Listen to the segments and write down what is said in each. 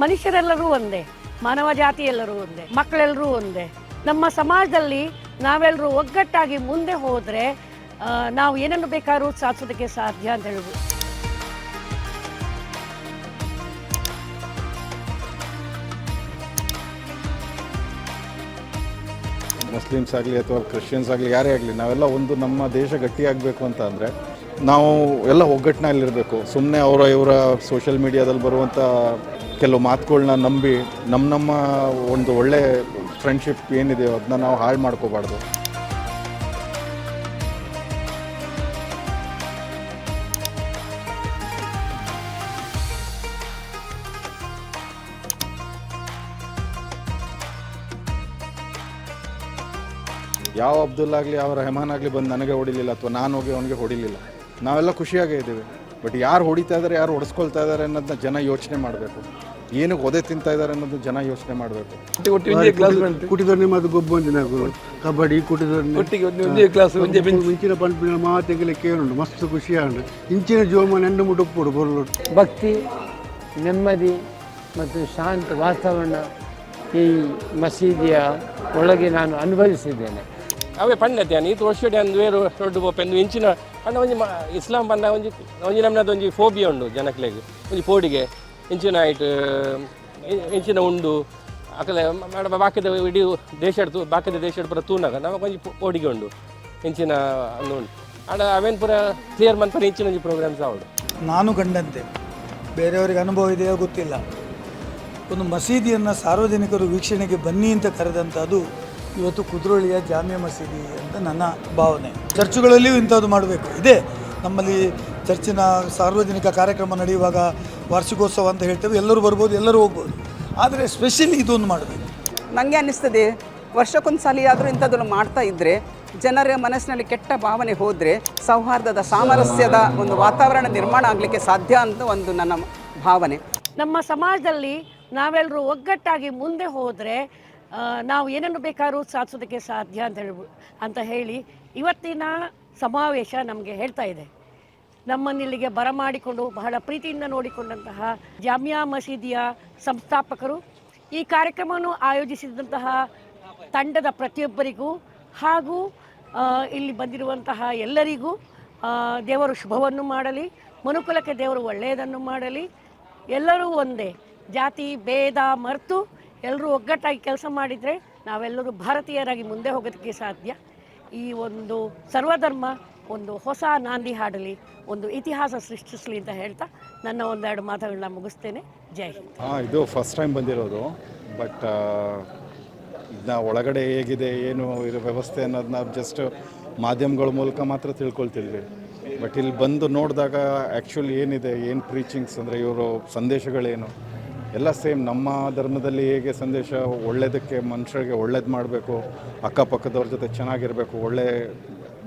ಮನುಷ್ಯರೆಲ್ಲರೂ ಒಂದೇ, ಮಾನವ ಜಾತಿ ಎಲ್ಲರೂ ಒಂದೇ, ಮಕ್ಕಳೆಲ್ಲರೂ ಒಂದೇ. ನಮ್ಮ ಸಮಾಜದಲ್ಲಿ ನಾವೆಲ್ಲರೂ ಒಗ್ಗಟ್ಟಾಗಿ ಮುಂದೆ ಹೋದರೆ ನಾವು ಏನನ್ನು ಬೇಕಾದ್ರೂ ಸಾಧಿಸೋದಕ್ಕೆ ಸಾಧ್ಯ ಅಂತ ಹೇಳ್ಬೋದು. ಮುಸ್ಲಿಮ್ಸ್ ಆಗಲಿ ಅಥವಾ ಕ್ರಿಶ್ಚಿಯನ್ಸ್ ಆಗಲಿ, ಯಾರೇ ಆಗಲಿ, ನಾವೆಲ್ಲ ಒಂದು ನಮ್ಮ ದೇಶ ಗಟ್ಟಿಯಾಗಬೇಕು ಅಂತ ಅಂದರೆ, ನಾವು ಎಲ್ಲ ಒಗ್ಗಟ್ಟಿನಲ್ಲಿರಬೇಕು ಸುಮ್ಮನೆ ಅವರ ಇವರ ಸೋಷಿಯಲ್ ಮೀಡಿಯಾದಲ್ಲಿ ಬರುವಂಥ ಕೆಲವು ಮಾತುಗಳನ್ನ ನಂಬಿ ನಮ್ಮ ನಮ್ಮ ಒಂದು ಒಳ್ಳೆ ಫ್ರೆಂಡ್ಶಿಪ್ ಏನಿದೆಯೋ ಅದನ್ನ ನಾವು ಹಾಳು ಮಾಡ್ಕೋಬಾರ್ದು. ಯಾವ ಅಬ್ದುಲ್ ಆಗಲಿ, ಯಾವ ರೆಹಮಾನ್ ಆಗಲಿ ಬಂದು ನನಗೆ ಹೊಡಿಲಿಲ್ಲ ಅಥವಾ ನಾನು ಹೋಗಿ ಅವನಿಗೆ ಹೊಡಿಲಿಲ್ಲ. ನಾವೆಲ್ಲ ಖುಷಿಯಾಗೇ ಇದ್ದೀವಿ. ಬಟ್ ಯಾರು ಹೊಡಿತಾ ಇದ್ದಾರೆ ಯಾರು ಹೊಡೆಸ್ಕೊಳ್ತಾ ಇದ್ದಾರೆ ಅನ್ನೋದನ್ನ ಜನ ಯೋಚನೆ ಮಾಡಬೇಕು. ಏನಕ್ಕೆ ಒದೆ ತಿಂತಾ ಇದ್ದಾರೆ ಅನ್ನೋದು ಜನ ಯೋಚನೆ ಮಾಡಬೇಕು. ಕುಟಿದೊಂದೇ ಒಂದೇ ಕ್ಲಾಸ್ ಒಂದಿನ ಮತ್ತು ಗೊಬ್ಬೊಂದಿನಾಗು ಕಬಡ್ಡಿ ಕುಟಿದೊಂದೇ ಒಟ್ಟಿಗೆ ಒಂದೇ ಒಂದೇ ಕ್ಲಾಸ್ ಒಂದೇ ಇಂಚಿನ ಪಂಪಿನ ಮಾತೆಗೆಲ್ಲ ಕೇಳುಂಡು ಮಸ್ತ್ ಖುಷಿಯಾಂಡು. ಇಂಚಿನ ಜೋಮ ಎಂಡು ಮುಟ್ಟುಪ್ಪುಡು ಬರಲು. ಭಕ್ತಿ ನೆಮ್ಮದಿ ಮತ್ತು ಶಾಂತ ವಾತಾವರಣ ಈ ಮಸೀದಿಯ ಒಳಗೆ ನಾನು ಅನುಭವಿಸಿದ್ದೇನೆ. ಅವೇ ಪಂಡತೆ ಅನ್ ವರ್ಷ ವರ್ಷಡೆ ಅಂದು ವೇರು ದೊಡ್ಡ ಪೋಪೆ ಎಂದು ಇಂಚಿನ ಪಂಡ ಒಂಜಿ ಮ- ಇಸ್ಲಾಂ ಪಂಡ ಒಂಜಿ ಒಂಜಿ ನಮ್ನದ ಒಂಜಿ ಫೋಬಿಯಾ ಉಂಡು ಜನಕ್ಲೆಗ್. ಒಂಜಿ ಪೋಡಿಗೆ. ಇಂಚಿನ ಐಟ್ ಇಂಚಿನ ಉಂಡು ಅಕಲೆ ಮೇಡಮ್ ಬಾಕಿದ ಇಡೀ ದೇಶ ಬಾಕಿದ ದೇಶ ಪೂರ ತೂನಾಗ, ನಮಗೆ ಒಂಜಿ ಪೋಡಿಗೆ ಉಂಡು, ಇಂಚಿನ ಉಂಡು. ಆಡ ಅವೇನು ಪುರ ಕ್ಲಿಯರ್ ಮನ್ಪರ ಇಂಚಿನ ಒಂಜಿ ಪ್ರೋಗ್ರಾಮ್ಸ್ ಆವಡು ನಾನು ಕಂಡಂತೆ, ಬೇರೆಯವರಿಗೆ ಅನುಭವ ಇದೆಯೋ ಗೊತ್ತಿಲ್ಲ. ಒಂದು ಮಸೀದಿಯನ್ನು ಸಾರ್ವಜನಿಕರು ವೀಕ್ಷಣೆಗೆ ಬನ್ನಿ ಅಂತ ಕರೆದಂಥದ್ದು ಇವತ್ತು ಕುದ್ರೋಳಿಯ ಜಾಮಿಯಾ ಮಸೀದಿ ಅಂತ ನನ್ನ ಭಾವನೆ. ಚರ್ಚುಗಳಲ್ಲಿಯೂ ಇಂಥದ್ದು ಮಾಡಬೇಕು. ಇದೆ, ನಮ್ಮಲ್ಲಿ ಚರ್ಚಿನ ಸಾರ್ವಜನಿಕ ಕಾರ್ಯಕ್ರಮ ನಡೆಯುವಾಗ ವಾರ್ಷಿಕೋತ್ಸವ ಅಂತ ಹೇಳ್ತೇವೆ ಎಲ್ಲರೂ ಬರ್ಬೋದು ಎಲ್ಲರೂ ಹೋಗ್ಬೋದು. ಆದರೆ ಸ್ಪೆಷಲಿ ಇದೊಂದು ಮಾಡಬೇಕು. ನನಗೆ ಅನ್ನಿಸ್ತದೆ ವರ್ಷಕ್ಕೊಂದು ಸಲ ಆದರೂ ಇಂಥದ್ದನ್ನು ಮಾಡ್ತಾ ಇದ್ದರೆ ಜನರ ಮನಸ್ಸಿನಲ್ಲಿ ಕೆಟ್ಟ ಭಾವನೆ ಹೋದರೆ ಸೌಹಾರ್ದದ ಸಾಮರಸ್ಯದ ಒಂದು ವಾತಾವರಣ ನಿರ್ಮಾಣ ಆಗಲಿಕ್ಕೆ ಸಾಧ್ಯ ಅಂತ ಒಂದು ನನ್ನ ಭಾವನೆ. ನಮ್ಮ ಸಮಾಜದಲ್ಲಿ ನಾವೆಲ್ಲರೂ ಒಗ್ಗಟ್ಟಾಗಿ ಮುಂದೆ ಹೋದರೆ ನಾವು ಏನನ್ನು ಬೇಕಾದ್ರೂ ಸಾಧಿಸೋದಕ್ಕೆ ಸಾಧ್ಯ ಅಂತ ಹೇಳ್ಬೋದು ಅಂತ ಹೇಳಿ ಇವತ್ತಿನ ಸಮಾವೇಶ ನಮಗೆ ಹೇಳ್ತಾ ಇದೆ. ನಮ್ಮನ್ನಿಲ್ಲಿಗೆ ಬರಮಾಡಿಕೊಂಡು ಬಹಳ ಪ್ರೀತಿಯಿಂದ ನೋಡಿಕೊಂಡಂತಹ ಜಾಮಿಯಾ ಮಸೀದಿಯ ಸಂಸ್ಥಾಪಕರು ಈ ಕಾರ್ಯಕ್ರಮವನ್ನು ಆಯೋಜಿಸಿದಂತಹ ತಂಡದ ಪ್ರತಿಯೊಬ್ಬರಿಗೂ ಹಾಗೂ ಇಲ್ಲಿ ಬಂದಿರುವಂತಹ ಎಲ್ಲರಿಗೂ ದೇವರು ಶುಭವನ್ನು ಮಾಡಲಿ, ಮನುಕುಲಕ್ಕೆ ದೇವರು ಒಳ್ಳೆಯದನ್ನು ಮಾಡಲಿ. ಎಲ್ಲರೂ ಒಂದೇ, ಜಾತಿ, ಭೇದ, ಮರೆತು, ಎಲ್ಲರೂ ಒಗ್ಗಟ್ಟಾಗಿ ಕೆಲಸ ಮಾಡಿದರೆ ನಾವೆಲ್ಲರೂ ಭಾರತೀಯರಾಗಿ ಮುಂದೆ ಹೋಗೋದಕ್ಕೆ ಸಾಧ್ಯ. ಈ ಒಂದು ಸರ್ವಧರ್ಮ ಒಂದು ಹೊಸ ನಾಂದಿ ಹಾಡಲಿ. ಒಂದು ಇತಿಹಾಸ ಸೃಷ್ಟಿಸಲಿ ಅಂತ ಹೇಳ್ತಾ ನನ್ನ ಒಂದೆರಡು ಮಾತುಗಳನ್ನ ಮುಗಿಸ್ತೇನೆ. ಜೈ ಹಿಂದ್. ಹಾಂ, ಇದು ಫಸ್ಟ್ ಟೈಮ್ ಬಂದಿರೋದು ಬಟ್ ಇದನ್ನ ಒಳಗಡೆ ಹೇಗಿದೆ, ಏನು ಇರೋ ವ್ಯವಸ್ಥೆ ಅನ್ನೋದನ್ನ ಜಸ್ಟ್ ಮಾಧ್ಯಮಗಳ ಮೂಲಕ ಮಾತ್ರ ತಿಳ್ಕೊಳ್ತಿದ್ವಿ. ಬಟ್ ಇಲ್ಲಿ ಬಂದು ನೋಡಿದಾಗ ಆ್ಯಕ್ಚುಲಿ ಏನಿದೆ, ಏನು ಪ್ರೀಚಿಂಗ್ಸ್ ಅಂದರೆ ಇವರು ಸಂದೇಶಗಳೇನು? ಎಲ್ಲ ಸೇಮ್ ನಮ್ಮ ಧರ್ಮದಲ್ಲಿ ಹೇಗೆ ಸಂದೇಶ ಒಳ್ಳೆಯದಕ್ಕೆ ಮನುಷ್ಯರಿಗೆ ಒಳ್ಳೇದು ಮಾಡಬೇಕು, ಅಕ್ಕಪಕ್ಕದವ್ರ ಜೊತೆ ಚೆನ್ನಾಗಿರಬೇಕು, ಒಳ್ಳೆ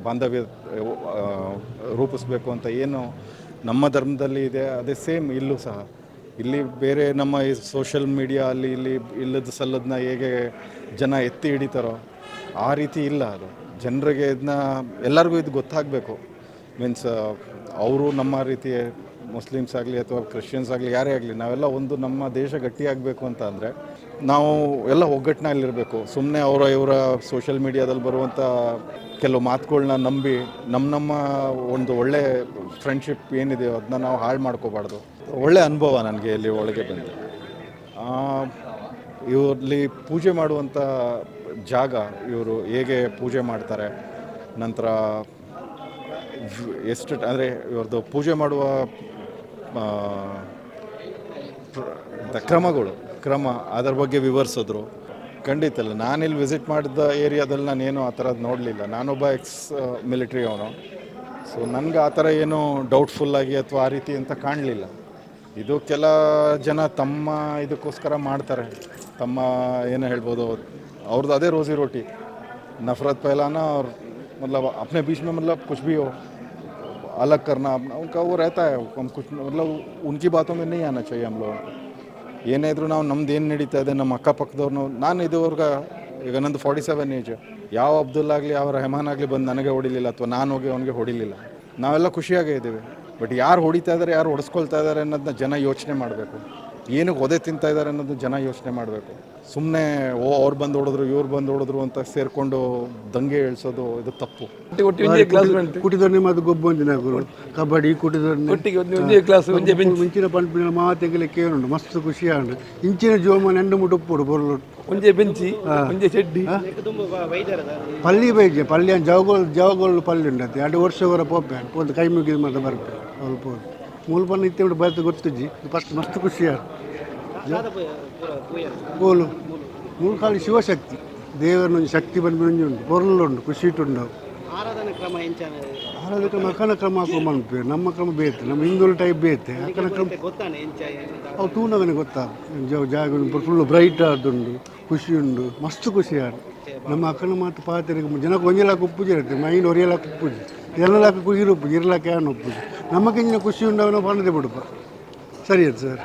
ಬಾಂಧವ್ಯ ರೂಪಿಸಬೇಕು ಅಂತ ಏನು ನಮ್ಮ ಧರ್ಮದಲ್ಲಿ ಇದೆ, ಅದೇ ಸೇಮ್ ಇಲ್ಲೂ ಸಹ. ಇಲ್ಲಿ ಬೇರೆ ನಮ್ಮ ಈ ಸೋಷಿಯಲ್ ಮೀಡಿಯಾ ಅಲ್ಲಿ ಇಲ್ಲಿ ಇಲ್ಲದ ಸಲ್ಲದನ್ನ ಹೇಗೆ ಜನ ಎತ್ತಿ ಹಿಡಿತಾರೋ ಆ ರೀತಿ ಇಲ್ಲ ಅದು. ಜನರಿಗೆ ಇದನ್ನ ಎಲ್ಲರಿಗೂ ಇದು ಗೊತ್ತಾಗಬೇಕು. ಮೀನ್ಸ್ ಅವರು ನಮ್ಮ ರೀತಿ ಮುಸ್ಲಿಮ್ಸ್ ಆಗಲಿ ಅಥವಾ ಕ್ರಿಶ್ಚಿಯನ್ಸ್ ಆಗಲಿ, ಯಾರೇ ಆಗಲಿ, ನಾವೆಲ್ಲ ಒಂದು ನಮ್ಮ ದೇಶ ಗಟ್ಟಿಯಾಗಬೇಕು ಅಂತ ಅಂದರೆ ನಾವು ಎಲ್ಲ ಒಗ್ಗಟ್ಟಿನಲ್ಲಿರಬೇಕು. ಸುಮ್ಮನೆ ಅವರ ಇವರ ಸೋಷಿಯಲ್ ಮೀಡಿಯಾದಲ್ಲಿ ಬರುವಂಥ ಕೆಲವು ಮಾತುಗಳನ್ನ ನಂಬಿ ನಮ್ಮ ನಮ್ಮ ಒಂದು ಒಳ್ಳೆ ಫ್ರೆಂಡ್ಶಿಪ್ ಏನಿದೆಯೋ ಅದನ್ನ ನಾವು ಹಾಳು ಮಾಡ್ಕೋಬಾರ್ದು. ಒಳ್ಳೆ ಅನುಭವ ನನಗೆ ಇಲ್ಲಿ ಒಳಗೆ ಬಂದು. ಇವರಲ್ಲಿ ಪೂಜೆ ಮಾಡುವಂಥ ಜಾಗ ಇವರು ಹೇಗೆ ಪೂಜೆ ಮಾಡ್ತಾರೆ, ನಂತರ ಎಷ್ಟು ಅಂದರೆ ಇವ್ರದ್ದು ಪೂಜೆ ಮಾಡುವ ಕ್ರಮಗಳು. ಕ್ರಮ ಅದರ ಬಗ್ಗೆ ವಿವರಿಸಿದ್ರು ಖಂಡಿತ ಇಲ್ಲ ನಾನಿಲ್ಲಿ ವಿಸಿಟ್ ಮಾಡಿದ ಏರಿಯಾದಲ್ಲಿ ನಾನೇನು ಆ ಥರದ್ದು ನೋಡಲಿಲ್ಲ ನಾನೊಬ್ಬ ಎಕ್ಸ್ ಮಿಲಿಟ್ರಿ ಅವನು ಸೊ ನನಗೆ ಆ ಥರ ಏನು ಡೌಟ್ಫುಲ್ಲಾಗಿ ಅಥವಾ ಆ ರೀತಿ ಅಂತ ಕಾಣಲಿಲ್ಲ ಇದು ಕೆಲ ಜನ ತಮ್ಮ ಇದಕ್ಕೋಸ್ಕರ ಮಾಡ್ತಾರೆ ತಮ್ಮ ಏನು ಹೇಳ್ಬೋದು ಅವ್ರದ್ದು ಅದೇ ರೋಜಿ ರೋಟಿ नफरत फैलाना और मतलब अपने बीच में मतलब कुछ भी हो अलग करना अपना उनका वो रहता है हम कुछ मतलब उनकी बातों में नहीं आना चाहिए हम लोगों को ಏನೇ ನಾವು ನಮ್ದು ಏನು ನಡೀತಾ ಇದೆ, ನಮ್ಮ ಅಕ್ಕಪಕ್ಕದವ್ರನ್ನ ನಾನು ಇದುವರೆಗೆ ಈಗ ನಂದು ಫಾರ್ಟಿ ಸೆವೆನ್ ಏಜ್ ಯಾವ ಅಬ್ದುಲ್ ಆಗಲಿ, ಯಾವ ರೆಹಮಾನ್ ಆಗಲಿ ಬಂದು ನನಗೆ ಹೊಡಿಲಿಲ್ಲ ಅಥವಾ ನಾನು ಹೋಗಿ ಅವನಿಗೆ ಹೊಡಿಲಿಲ್ಲ. ನಾವೆಲ್ಲ ಖುಷಿಯಾಗೇ ಇದ್ದೀವಿ. ಬಟ್ ಯಾರು ಹೊಡಿತಾ ಇದ್ದಾರೆ ಯಾರು ಹೊಡೆಸ್ಕೊಳ್ತಾ ಇದ್ದಾರೆ ಅನ್ನೋದನ್ನ ಜನ ಯೋಚನೆ ಮಾಡಬೇಕು. ಏನಕ್ಕೆ ಒದೆ ತಿಂತಾ ಇದ್ದಾರೆ ಅನ್ನೋದನ್ನ ಜನ ಯೋಚನೆ ಮಾಡಬೇಕು. ಸುಮ್ಮನೆ ಓ ಅವ್ರು ಬಂದು ಹೊಡೆದ್ರು ಇವ್ರು ಬಂದು ಹೊಡೆದ್ರು ಅಂತ ಸೇರ್ಕೊಂಡು ದಂಗೆ ಇಳಿಸೋದು ಇದು ತಪ್ಪು. ಕುಟಿದೊನ್ನೆ ಮತ್ತು ಗೊಬ್ಬೊಂದಿನ ಗುರು. ಕಬಡ್ಡಿ ಕುಟಿದೊನ್ನೆ ಮುಂಚಿನ ಪಂಪಿನ ಮಾತೆಗೆಲೆ ಕೇಳುಂಡು ಮಸ್ತ್ ಖುಷಿಯಾಂಡು. ಇಂಚಿನ ಜೋಮ ನೆಂಡು ಮುಟ್ಟು ಉಪ್ಪುಡು ಬೊರ್ಲು. ಒಂಜೆ ಬೆಂಚಿ ಒಂಜೆ ಚೆಡ್ಡಿ. ಪಲ್ಲಿ ಬೈಜೆ ಪಲ್ಲಿ ಜವಗೋಲ್ ಜವಗೋಲ್ ಪಲ್ಲಿ ಉಂಡತ್ತೆ ಎರಡು ವರ್ಷ ವರ ಪೋಪೆ ಪೋದು ಕೈ ಮುಗಿದ ಮತ್ತೆ ಬರ್ಬೇಕು ಅವ್ರು ಪೋದು ಮೂಲ ಪನ್ನ ಇತ್ತೆ ಬಿಟ್ಟು ಬರ್ತು ಗೊತ್ತಿಜ್ಜಿ ಫಸ್ಟ್ ಮಸ್ತ್ ಖುಷಿಯಾಡು. ಪೋಲು ಮೂರು ಕಾಲು ಶಿವಶಕ್ತಿ. ದೇವರ ಶಕ್ತಿ ಬಂದು ಉಂಟು. ಪೊರ್ಲು ಉಂಡು ಖುಷಿ ಉಂಟು ಆರಾಧನೆ ಕ್ರಮ ಅಕನ ಕ್ರಮ ಹಾಕೊಂಡ್ಬಂದ್ಪೆ ನಮ್ಮ ಕ್ರಮ ಬೇತೆ ನಮ್ಮ ಹಿಂದೂ ಟೈಪ್ ಬೇತೆ. ಅಕ್ಕನ ಕ್ರಮ ಅವು ತೂನಗನೆ ಗೊತ್ತಾ ಜಾಗ ಫುಲ್ ಬ್ರೈಟ್ ಆದುಂಡು ಖುಷಿ ಉಂಡು ಮಸ್ತ್ ಖುಷಿ ಆಡು ನಮ್ಮ ಅಕ್ಕನ ಮಾತು ಪಾತ್ರೆಗೆ ಜನಕ್ಕೆ ಒಂಜಲಾಕ ಉಪ್ಪುಜಿ ಇರುತ್ತೆ. ಮೈಂಡ್ ಒರಿಯಲಾಕ ಉಪ್ಪುಜಿ ಎಲ್ಲಲಾಕ ಉಪ್ಪುಜಿ ಇರಲಾಕ ಏನು ಉಪ್ಪುಜಿ ನಮಗೆ ಖುಷಿ ಉಂಡವನ ಪಣದೆ ಬಿಡುಪ ಸರಿ ಅದು ಸರ್.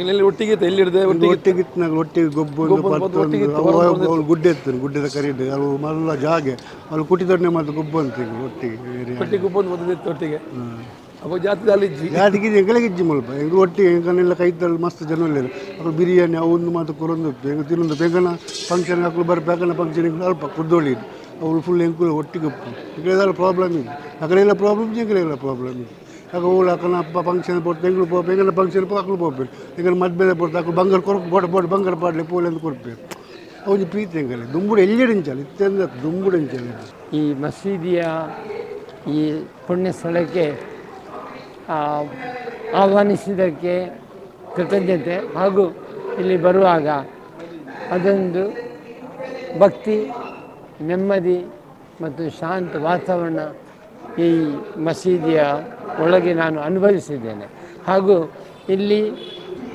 ಇಲ್ಲಿ ಒಟ್ಟಿಗೆ ಇತ್ತು? ಒಟ್ಟಿಗೆ ಒಟ್ಟಿಗೆ ಒಟ್ಟಿಗೆ ಗೊಬ್ಬು ಒಂದು ಗೊಬ್ಬು ಇತ್ತು, ಅವ್ರು ಅವ್ರು ಗುಡ್ಡೆ ಇತ್ತು ಗುಡ್ಡೆದ ಕರೀದು ಮಲ್ಲ ಜಾಗೆ. ಅವ್ರು ಕುಟಿದೊಡ್ನೆ ಮತ್ತು ಗೊಬ್ಬು ಅಂತ ಈಗ ಒಟ್ಟಿಗೆ ಏರಿಯ. ಒಟ್ಟಿಗೆ ಗುಬ್ಬೊಂದು ಬಂದಿತ್ತು ಒಟ್ಟಿಗೆ. ಅಪ್ಪ ಜಾತಿ ಅಲ್ಲಿ ಜಿ ಜಾತಿಗೆ ಎಂಗಲೇ ಇಜ್ಜಿ ಮಲ್ಪ. ಎಂಗ್ ಒಟ್ಟಿಗೆ ಎಂಗನೆಲ್ಲ ಕೈತಲ್ಲಿ ಮಸ್ತ್ ಜನ ಒಳ್ಳೆಯದು ಅವ್ರು ಬಿರಿಯಾನಿ ಅವೊಂದು ಮಾತು ಕೊರೊಂದು ಹೆಂಗೆ ತಿನ್ನೊಂದು? ಬೇಗನ ಫಂಕ್ಷನ್ ಹಾಕಲು ಬರೋ ಬೇಕನ ಫಂಕ್ಷನ್ ಅಲ್ಪ ಕುದ್ದೋಳಿ ಅವ್ರು ಫುಲ್ ಹೆಂಗೆ ಒಟ್ಟಿಗೆ ಉಪ್ಪು ಪ್ರಾಬ್ಲಮ್ ಇದೆ ಅಕಡೆಲ್ಲ ಪ್ರಾಬ್ಲಮ್ ಇಲ್ಲ. ಪ್ರಾಬ್ಲಮ್ ಇದೆ ಅಕ್ಕನ ಅಪ್ಪ ಫಂಕ್ಷನ್ ಪೋಟ್ಟು ಬೆಂಗ್ಳೂರು ಪೋ ಬೆಂಗನ ಫಂಕ್ಷನ್ ಪೋ ಅಕ್ಕಲು ಹೋಗ್ಬೇಕು ಹೆಂಗೆ ಮದ್ಮೇಲೆ ಪೋಟ್ಟು ಬಂಗಲ್ ಬಂಗಾರ ಕೊರಕು ಬೋಟ್ ಬೋಟ್ ಬಂಗಾರ ಪಾಡ್ಲಿ ಪೋಲೆ ಅಂತ ಕೊಡ್ಬೇಕು ಅವನು ಪ್ರೀತಿ ಹೆಂಗಲ್ಲ ದುಂಬುಡು ಎಲ್ಲಿಡಿಂಚಲ್ಲ ಇತ್ತೆಂದ ದುಂಬುಡಿಂಚಲ್ಲ ಈ ಮಸೀದಿಯ ಈ ಪುಣ್ಯ ಸ್ಥಳಕ್ಕೆ ಆಹ್ವಾನಿಸಿದ್ದಕ್ಕೆ ಕೃತಜ್ಞತೆ. ಹಾಗೂ ಇಲ್ಲಿ ಬರುವಾಗ ಅದೊಂದು ಭಕ್ತಿ, ನೆಮ್ಮದಿ ಮತ್ತು ಶಾಂತ ವಾತಾವರಣ ಈ ಮಸೀದಿಯ ಒಳಗೆ ನಾನು ಅನುಭವಿಸಿದ್ದೇನೆ. ಹಾಗೂ ಇಲ್ಲಿ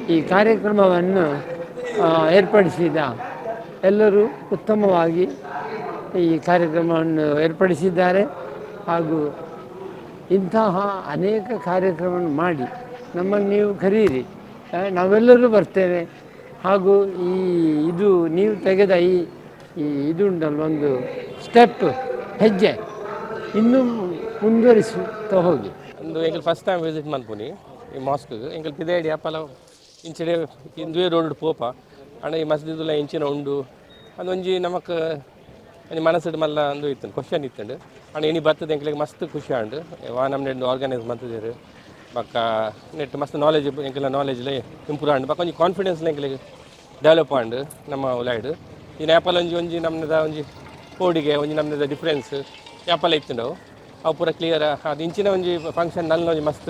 ಈ ಕಾರ್ಯಕ್ರಮವನ್ನು ಏರ್ಪಡಿಸಿದ ಎಲ್ಲರೂ ಉತ್ತಮವಾಗಿ ಈ ಕಾರ್ಯಕ್ರಮವನ್ನು ಏರ್ಪಡಿಸಿದ್ದಾರೆ. ಹಾಗೂ ಇಂತಹ ಅನೇಕ ಕಾರ್ಯಕ್ರಮವನ್ನು ಮಾಡಿ ನಮ್ಮನ್ನು ನೀವು ಕರೀರಿ. ನಾವೆಲ್ಲರೂ ಬರ್ತೇವೆ. ಹಾಗೂ ಈ, ಇದು ನೀವು ತೆಗೆದ ಈ ಈ ಇದು ಉಂಟಲ್ಲ ಒಂದು ಸ್ಟೆಪ್ ಹೆಜ್ಜೆ. ಇನ್ನೂ ಮುಂದುವರಿಸುತ್ತಾ ಹೋಗಿ. ಒಂದು ಎಂಕಲ್ ಫಸ್ಟ್ ಟೈಮ್ ವಿಸಿಟ್ ಮನ್ಪುನಿ ಈ ಮಾಸ್ಕ್ಗೆ ಎಂಕಲ್ ಪಿದೇಡಿ ಅಪ್ಪಲ ಇಂಚಡೆ ಇಂದುವೆ ರೋಡ್ ಪೋಪ. ಅಣ್ಣ ಈ ಮಸ್ಜಿದುಲ ಇಂಚಿನ ಉಂಡು. ಅದು ಒಂಜಿ ನಮಕ್ ಮನಸ್ಸಿಡ್ ಮಲ್ಲ ಒಂದು ಇತ್ತು ಕ್ವಶನ್ ಇತ್ತುಂಡು. ಅಣ್ಣ ಇನಿ ಬರ್ತದೆ ಎಂಕಲಿಗೆ ಮಸ್ತ್ ಖುಷಿ ಆಂಡು. ವಾ ನಮ್ಮ ನೆಟ್ಟು ಆರ್ಗನೈಸ್ ಮಾಡ್ತಿದ್ದೀರಿ. ಬಕ್ಕ ನೆಟ್ ಮಸ್ತ್ ನಾಲೆಜ್ ನಾಲೇಜ್ ನಾಲೆಜ್ಲ ಇಂಪ್ರೂವ್ ಆಂಡು. ಬಕ್ಕ ಒಂಜಿ ಕಾನ್ಫಿಡೆನ್ಸ್ ಎಂಕಲಿಗೆ ಡೆವಲಪ್ ಆಂಡು ನಮ್ಮ ಉಲಾಯ್ಡು ಈ ನೇಪಾಳ ಒಂಜಿ ಒಂಜಿ ನಮ್ಮದ ಒಂಜಿ ಕೋಡಿಗೆ ಒಂಜಿ ನಮ್ಮದ ಡಿಫ್ರೆನ್ಸ್ ಯಾಪಲ ಇತ್ತುಂಡವು ಅವು ಪೂರ ಕ್ಲಿಯರ್ ಅದು ಇಂಚಿನ ಒಂಜಿ ಫಂಕ್ಷನ್ನಲ್ಲಿ ಒಂಜಿ ಮಸ್ತ್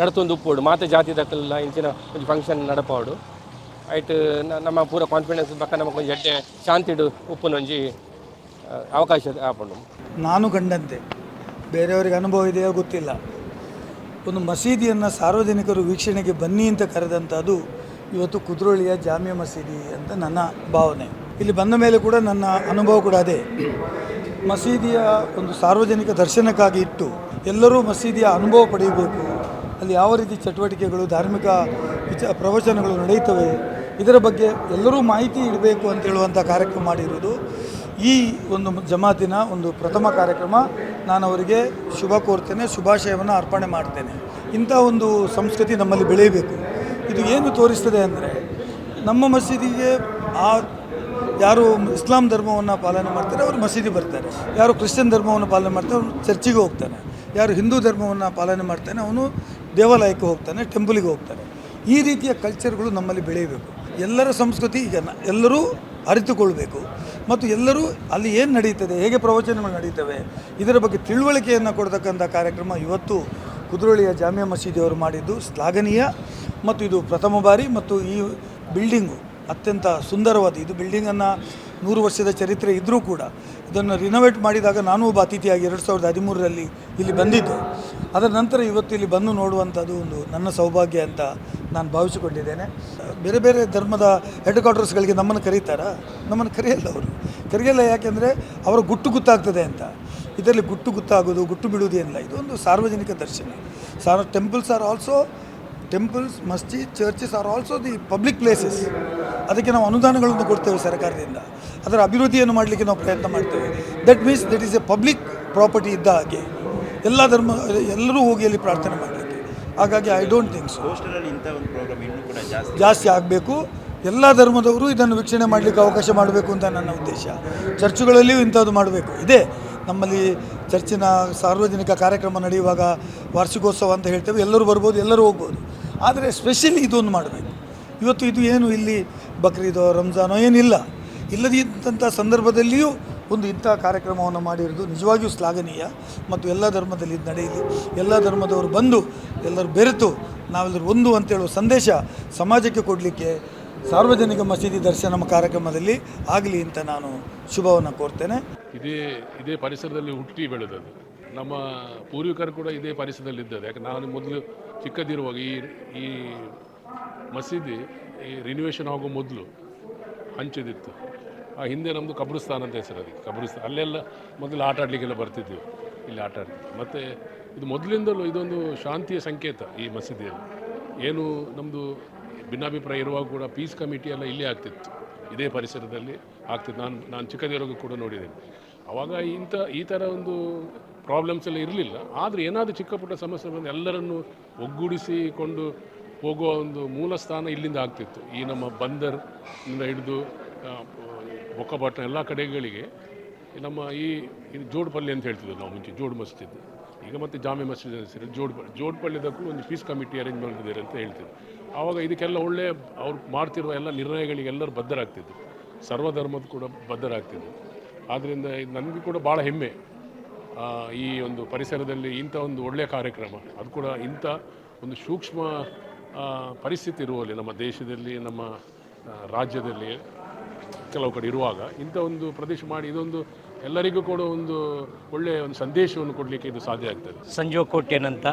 ನಡತೊಂದು ಉಪ್ಪುಡು ಮಾತೆ ಜಾತಿ ದಕ್ಕಲ್ಲ ಇಂಚಿನ ಒಂಜಿ ಫಂಕ್ಷನ್ ನಡಪಾವುಡು. ಐಟ್ ನಮ್ಮ ಪೂರ ಕಾನ್ಫಿಡೆನ್ಸ್ ಬಕ್ಕ ನಮಗೆ ಎಡ್ಡೆ ಶಾಂತಿಡು ಉಪ್ಪುನೊಂಜಿ ಅವಕಾಶ ಆಪುಂಡು. ನಾನು ಕಂಡಂತೆ. ಬೇರೆಯವರಿಗೆ ಅನುಭವ ಇದೆಯೋ ಗೊತ್ತಿಲ್ಲ. ಒಂದು ಮಸೀದಿಯನ್ನು ಸಾರ್ವಜನಿಕರು ವೀಕ್ಷಣೆಗೆ ಬನ್ನಿ ಅಂತ ಕರೆದಂಥದ್ದು ಇವತ್ತು ಕುದ್ರೋಳಿಯ ಜಾಮಿಯಾ ಮಸೀದಿ ಅಂತ ನನ್ನ ಭಾವನೆ. ಇಲ್ಲಿ ಬಂದ ಮೇಲೆ ಕೂಡ ನನ್ನ ಅನುಭವ ಕೂಡ ಅದೇ. ಮಸೀದಿಯ ಒಂದು ಸಾರ್ವಜನಿಕ ದರ್ಶನಕ್ಕಾಗಿ ಇಟ್ಟು ಎಲ್ಲರೂ ಮಸೀದಿಯ ಅನುಭವ ಪಡೆಯಬೇಕು. ಅಲ್ಲಿ ಯಾವ ರೀತಿ ಚಟುವಟಿಕೆಗಳು, ಧಾರ್ಮಿಕ ವಿಚ, ಪ್ರವಚನಗಳು ನಡೆಯುತ್ತವೆ, ಇದರ ಬಗ್ಗೆ ಎಲ್ಲರೂ ಮಾಹಿತಿ ಇಡಬೇಕು ಅಂತ ಹೇಳುವಂಥ ಕಾರ್ಯಕ್ರಮ ಮಾಡಿರುವುದು ಈ ಒಂದು ಜಮಾತಿನ ಒಂದು ಪ್ರಥಮ ಕಾರ್ಯಕ್ರಮ ನಾನು ಅವರಿಗೆ ಶುಭ ಕೋರ್ತೇನೆ, ಶುಭಾಶಯವನ್ನು ಅರ್ಪಣೆ ಮಾಡ್ತೇನೆ. ಇಂಥ ಒಂದು ಸಂಸ್ಕೃತಿ ನಮ್ಮಲ್ಲಿ ಬೆಳೆಯಬೇಕು. ಇದು ಏನು ತೋರಿಸ್ತದೆ ಅಂದರೆ, ನಮ್ಮ ಮಸೀದಿಗೆ ಆ ಯಾರು ಇಸ್ಲಾಂ ಧರ್ಮವನ್ನು ಪಾಲನೆ ಮಾಡ್ತಾರೆ, ಅವರು ಮಸೀದಿ ಬರ್ತಾರೆ. ಯಾರು ಕ್ರಿಶ್ಚಿಯನ್ ಧರ್ಮವನ್ನು ಪಾಲನೆ ಮಾಡ್ತಾರೆ ಅವನು ಚರ್ಚಿಗೆ ಹೋಗ್ತಾನೆ. ಯಾರು ಹಿಂದೂ ಧರ್ಮವನ್ನು ಪಾಲನೆ ಮಾಡ್ತಾನೆ, ಅವನು ದೇವಾಲಯಕ್ಕೆ ಹೋಗ್ತಾನೆ ಟೆಂಪಲಿಗೆ ಹೋಗ್ತಾನೆ. ಈ ರೀತಿಯ ಕಲ್ಚರ್ಗಳು ನಮ್ಮಲ್ಲಿ ಬೆಳೆಯಬೇಕು. ಎಲ್ಲರ ಸಂಸ್ಕೃತಿ ಈಗ ಎಲ್ಲರೂ ಅರಿತುಕೊಳ್ಬೇಕು. ಮತ್ತು ಎಲ್ಲರೂ ಅಲ್ಲಿ ಏನು ನಡೀತದೆ, ಹೇಗೆ ಪ್ರವಚನಗಳು ನಡೀತವೆ, ಇದರ ಬಗ್ಗೆ ತಿಳುವಳಿಕೆಯನ್ನು ಕೊಡ್ತಕ್ಕಂಥ ಕಾರ್ಯಕ್ರಮ ಇವತ್ತು ಕುದ್ರೋಳಿಯ ಜಾಮಿಯಾ ಮಸೀದಿಯವರು ಮಾಡಿದ್ದು ಶ್ಲಾಘನೀಯ. ಮತ್ತು ಇದು ಪ್ರಥಮ ಬಾರಿ ಮತ್ತು ಈ ಬಿಲ್ಡಿಂಗು ಅತ್ಯಂತ ಸುಂದರವಾದ, ಇದು ಬಿಲ್ಡಿಂಗನ್ನು ನೂರು ವರ್ಷದ ಚರಿತ್ರೆ ಇದ್ದರೂ ಕೂಡ ಇದನ್ನು ರಿನೋವೇಟ್ ಮಾಡಿದಾಗ ನಾನು ಒಬ್ಬ ಅತಿಥಿಯಾಗಿ ಎರಡು ಸಾವಿರದ ಹದಿಮೂರರಲ್ಲಿ ಇಲ್ಲಿ ಬಂದಿದ್ದೆ. ಅದರ ನಂತರ ಇವತ್ತು ಇಲ್ಲಿ ಬಂದು ನೋಡುವಂಥದ್ದು ಒಂದು ನನ್ನ ಸೌಭಾಗ್ಯ ಅಂತ ನಾನು ಭಾವಿಸಿಕೊಂಡಿದ್ದೇನೆ. ಬೇರೆ ಬೇರೆ ಧರ್ಮದ ಹೆಡ್ ಕ್ವಾರ್ಟರ್ಸ್ಗಳಿಗೆ ನಮ್ಮನ್ನು ಕರೀತಾರಾ? ನಮ್ಮನ್ನು ಕರೆಯಲ್ಲ ಅವರು. ಕರೆಯಲ್ಲ ಯಾಕೆಂದರೆ ಅವರ ಗುಟ್ಟು ಗೊತ್ತಾಗ್ತದೆ ಅಂತ. ಇದರಲ್ಲಿ ಗುಟ್ಟು ಗೊತ್ತಾಗೋದು, ಗುಟ್ಟು ಬಿಡುವುದೇನಿಲ್ಲ ಇದು ಇದೊಂದು ಸಾರ್ವಜನಿಕ ದರ್ಶನ. Sir, temples are also temples ಮಸ್ಜಿದ್ churches are also the public places ಅದಕ್ಕೆ ನಾವು ಅನುದಾನಗಳನ್ನು ಕೊಡ್ತೇವೆ ಸರ್ಕಾರದಿಂದ. ಅದರ ಅಭಿವೃದ್ಧಿಯನ್ನು ಮಾಡಲಿಕ್ಕೆ ನಾವು ಪ್ರಯತ್ನ ಮಾಡ್ತೇವೆ. That means that is a public property ಇದ್ದ ಹಾಗೆ. ಎಲ್ಲ ಧರ್ಮ ಎಲ್ಲರೂ ಹೋಗಿ ಅಲ್ಲಿ ಪ್ರಾರ್ಥನೆ ಮಾಡಲಿಕ್ಕೆ. ಹಾಗಾಗಿ ಐ ಡೋಂಟ್ ಥಿಂಕ್ ಸೊ ಜಾಸ್ತಿ ಆಗಬೇಕು. ಎಲ್ಲ ಧರ್ಮದವರು ಇದನ್ನು ವೀಕ್ಷಣೆ ಮಾಡಲಿಕ್ಕೆ ಅವಕಾಶ ಮಾಡಬೇಕು ಅಂತ ನನ್ನ ಉದ್ದೇಶ. ಚರ್ಚುಗಳಲ್ಲಿಯೂ ಇಂಥದ್ದು ಮಾಡಬೇಕು. ಇದೇ. ನಮ್ಮಲ್ಲಿ ಚರ್ಚಿನ ಸಾರ್ವಜನಿಕ ಕಾರ್ಯಕ್ರಮ ನಡೆಯುವಾಗ ವಾರ್ಷಿಕೋತ್ಸವ ಅಂತ ಹೇಳ್ತೇವೆ. ಎಲ್ಲರೂ ಬರ್ಬೋದು ಎಲ್ಲರೂ ಹೋಗ್ಬೋದು. ಆದರೆ ಸ್ಪೆಷಲಿ ಇದೊಂದು ಮಾಡಬೇಕು. ಇವತ್ತು ಇದು ಏನು ಇಲ್ಲಿ ಬಕ್ರೀದೋ ರಂಜಾನೋ ಏನಿಲ್ಲ. ಇಲ್ಲದಿದ್ದಂಥ ಸಂದರ್ಭದಲ್ಲಿಯೂ ಒಂದು ಇಂಥ ಕಾರ್ಯಕ್ರಮವನ್ನು ಮಾಡಿರೋದು ನಿಜವಾಗಿಯೂ ಶ್ಲಾಘನೀಯ. ಮತ್ತು ಎಲ್ಲ ಧರ್ಮದಲ್ಲಿ ಇದು ನಡೆಯಲಿ. ಎಲ್ಲ ಧರ್ಮದವರು ಬಂದು ಎಲ್ಲರೂ ಬೆರೆತು ನಾವೆಲ್ಲರೂ ಒಂದು ಅಂತೇಳುವ ಸಂದೇಶ ಸಮಾಜಕ್ಕೆ ಕೊಡಲಿಕ್ಕೆ ಸಾರ್ವಜನಿಕ ಮಸೀದಿ ದರ್ಶನ ಕಾರ್ಯಕ್ರಮದಲ್ಲಿ ಆಗಲಿ ಅಂತ ನಾನು ಶುಭವನ್ನು ಕೋರ್ತೇನೆ. ಇದೇ ಇದೇ ಪರಿಸರದಲ್ಲಿ ಹುಟ್ಟಿ ಬೆಳೆದದ್ದು. ನಮ್ಮ ಪೂರ್ವಿಕರು ಕೂಡ ಇದೇ ಪರಿಸರದಲ್ಲಿದ್ದಾರೆ. ಯಾಕೆ ನಾನು ಮೊದಲು ಚಿಕ್ಕದಿರುವಾಗ ಈ ಈ ಮಸೀದಿ, ಈ ರಿನೋವೇಷನ್ ಆಗೋ ಮೊದಲು ಹಂಚದಿತ್ತು ಆ ಹಿಂದೆ ನಮ್ಮದು ಕಬ್ರಿಸ್ತಾನ್ ಅಂತ ಹೆಸರು ಅದಕ್ಕೆ ಕಬ್ರಿಸ್ತಾನ್, ಅಲ್ಲೆಲ್ಲ ಮೊದಲು ಆಟ ಆಡಲಿಕ್ಕೆಲ್ಲ ಬರ್ತಿದ್ದೆವು. ಇಲ್ಲಿ ಆಟ ಆಡಲಿಕ್ಕೆ. ಮತ್ತು ಇದು ಮೊದಲಿಂದಲೂ ಇದೊಂದು ಶಾಂತಿಯ ಸಂಕೇತ ಈ ಮಸೀದಿಯಲ್ಲಿ. ಏನು ನಮ್ಮದು ಭಿನ್ನಾಭಿಪ್ರಾಯ ಇರುವಾಗ ಕೂಡ ಪೀಸ್ ಕಮಿಟಿ ಎಲ್ಲ ಇಲ್ಲೇ ಆಗ್ತಿತ್ತು. ಇದೇ ಪರಿಸರದಲ್ಲಿ ಆಗ್ತಿತ್ತು. ನಾನು ನಾನು ಚಿಕ್ಕದಿರುವಾಗ ಕೂಡ ನೋಡಿದ್ದೇನೆ. ಆವಾಗ ಇಂಥ, ಈ ಥರ ಒಂದು ಪ್ರಾಬ್ಲಮ್ಸ್ ಎಲ್ಲ ಇರಲಿಲ್ಲ. ಆದರೆ ಏನಾದರೂ ಚಿಕ್ಕ ಪುಟ್ಟ ಸಮಸ್ಯೆ ಬಂದು ಎಲ್ಲರನ್ನು ಒಗ್ಗೂಡಿಸಿಕೊಂಡು ಹೋಗುವ ಒಂದು ಮೂಲ ಸ್ಥಾನ ಇಲ್ಲಿಂದ ಆಗ್ತಿತ್ತು. ಈ ನಮ್ಮ ಬಂದರ್ ಇಂದ ಹಿಡಿದು ಬೊಕ್ಕಪಟ್ಟಣ ಎಲ್ಲ ಕಡೆಗಳಿಗೆ ನಮ್ಮ ಈ ಜೋಡ್ಪಲ್ಲಿ ಅಂತ ಹೇಳ್ತಿದ್ವಿ ನಾವು ಮುಂಚೆ, ಜೋಡ್ ಮಸ್ಜಿದ್ ಈಗ ಮತ್ತೆ ಜಾಮೆ ಮಸ್ಜಿದ್ ಹೆಸರು, ಜೋಡ್ ಜೋಡ್ಪಳ್ಳಿದಕ್ಕೂ ಒಂದು ಪೀಸ್ ಕಮಿಟಿ ಅರೇಂಜ್ ಮಾಡಿದ್ದಾರೆ ಅಂತ ಹೇಳ್ತಿದ್ರು ಆವಾಗ ಇದಕ್ಕೆಲ್ಲ ಒಳ್ಳೆ ಅವ್ರು ಮಾಡ್ತಿರುವ ಎಲ್ಲ ನಿರ್ಣಯಗಳಿಗೆ ಎಲ್ಲರೂ ಸರ್ವಧರ್ಮದ ಕೂಡ ಬದ್ಧರಾಗ್ತಿದ್ರು. ಆದ್ದರಿಂದ ನನಗೂ ಕೂಡ ಭಾಳ ಹೆಮ್ಮೆ. ಈ ಒಂದು ಪರಿಸರದಲ್ಲಿ ಇಂಥ ಒಂದು ಒಳ್ಳೆಯ ಕಾರ್ಯಕ್ರಮ. ಅದು ಕೂಡ ಇಂಥ ಒಂದು ಸೂಕ್ಷ್ಮ ಪರಿಸ್ಥಿತಿ ಇರುವಲ್ಲಿ ನಮ್ಮ ದೇಶದಲ್ಲಿ, ನಮ್ಮ ರಾಜ್ಯದಲ್ಲಿ ಕೆಲವು ಕಡೆ ಇರುವಾಗ ಇಂಥ ಒಂದು ಪ್ರದೇಶ ಮಾಡಿ ಇದೊಂದು ಎಲ್ಲರಿಗೂ ಕೂಡ ಒಂದು ಒಳ್ಳೆಯ ಒಂದು ಸಂದೇಶವನ್ನು ಕೊಡಲಿಕ್ಕೆ ಇದು ಸಾಧ್ಯ ಆಗ್ತದೆ. ಸಂಜೀವ ಕೋಟೆನಂತ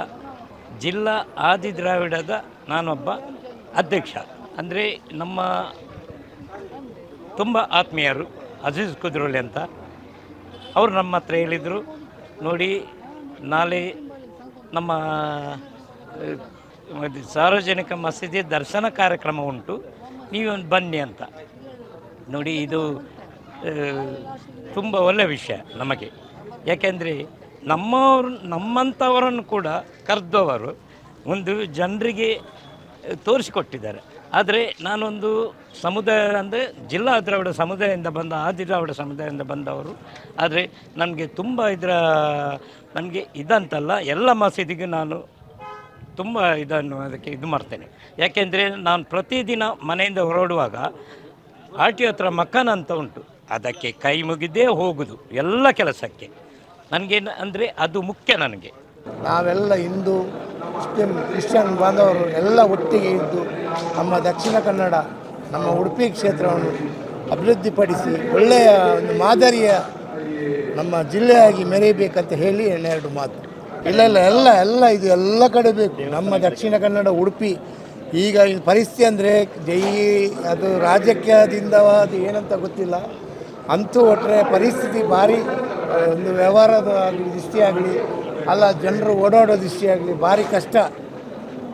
ಜಿಲ್ಲಾ ಆದಿ ದ್ರಾವಿಡದ ನಾನೊಬ್ಬ ಅಧ್ಯಕ್ಷ. ಅಂದರೆ ನಮ್ಮ ತುಂಬ ಆತ್ಮೀಯರು, ಅಜೀಜ್ ಕುದ್ರೋಳಿ ಅಂತ. ಅವರು ನಮ್ಮ ಹತ್ರ ಹೇಳಿದರು ನೋಡಿ, ನಾಳೆ ನಮ್ಮ ಸಾರ್ವಜನಿಕ ಮಸೀದಿ ದರ್ಶನ ಕಾರ್ಯಕ್ರಮ ಉಂಟು. ನೀವು ಬನ್ನಿ ಅಂತ. ನೋಡಿ, ಇದು ತುಂಬ ಒಳ್ಳೆಯ ವಿಷಯ ನಮಗೆ. ಯಾಕೆಂದರೆ ನಮ್ಮವ್ರು ನಮ್ಮಂಥವರನ್ನು ಕೂಡ ಕರೆದವರು ಒಂದು ಜನರಿಗೆ ತೋರಿಸಿಕೊಟ್ಟಿದ್ದಾರೆ. ಆದರೆ ನಾನೊಂದು ಸಮುದಾಯ ಅಂದರೆ ಜಿಲ್ಲಾ ದ್ರಾವಿಡ ಸಮುದಾಯದಿಂದ ಬಂದ ಆದಿ ದ್ರಾವಿಡ ಸಮುದಾಯದಿಂದ ಬಂದವರು. ಆದರೆ ನನಗೆ ತುಂಬ ಇದರ, ನನಗೆ ಇದಂತಲ್ಲ, ಎಲ್ಲ ಮಸೀದಿಗೂ ನಾನು ತುಂಬ ಇದನ್ನು ಅದಕ್ಕೆ ಇದು ಮಾಡ್ತೇನೆ. ಯಾಕೆಂದರೆ ನಾನು ಪ್ರತಿದಿನ ಮನೆಯಿಂದ ಹೊರಡುವಾಗ ಆರ್ ಟಿ ಹತ್ರ ಮಕಾನ್ ಅಂತ ಉಂಟು. ಅದಕ್ಕೆ ಕೈ ಮುಗಿದೇ ಹೋಗುದು, ಎಲ್ಲ ಕೆಲಸಕ್ಕೆ. ನನಗೆ ಅಂದರೆ ಅದು ಮುಖ್ಯ ನನಗೆ. ನಾವೆಲ್ಲ ಹಿಂದೂ, ಮುಸ್ಲಿಂ, ಕ್ರಿಶ್ಚಿಯನ್ ಬಾಂಧವರು ಎಲ್ಲ ಒಟ್ಟಿಗೆ ಇದ್ದು ನಮ್ಮ ದಕ್ಷಿಣ ಕನ್ನಡ, ನಮ್ಮ ಉಡುಪಿ ಕ್ಷೇತ್ರವನ್ನು ಅಭಿವೃದ್ಧಿಪಡಿಸಿ ಒಳ್ಳೆಯ ಒಂದು ಮಾದರಿಯ ನಮ್ಮ ಜಿಲ್ಲೆಯಾಗಿ ಮೆರೆಯಬೇಕಂತ ಹೇಳಿ ಎರಡು ಮಾತು. ಇಲ್ಲ ಇಲ್ಲ, ಎಲ್ಲ ಎಲ್ಲ ಇದು ಎಲ್ಲ ಕಡೆ ಬೇಕು. ನಮ್ಮ ದಕ್ಷಿಣ ಕನ್ನಡ, ಉಡುಪಿ, ಈಗ ಪರಿಸ್ಥಿತಿ ಅಂದರೆ ಜೈ, ಅದು ರಾಜಕೀಯದಿಂದ ಅದು ಏನಂತ ಗೊತ್ತಿಲ್ಲ. ಅಂತೂ ಒಟ್ಟರೆ ಪರಿಸ್ಥಿತಿ ಭಾರಿ ಒಂದು ವ್ಯವಹಾರದ ಆಗಲಿ ದೃಷ್ಟಿಯಾಗಲಿ ಅಲ್ಲ ಜನರು ಓಡಾಡೋ ದೃಷ್ಟಿಯಾಗಲಿ ಭಾರಿ ಕಷ್ಟ.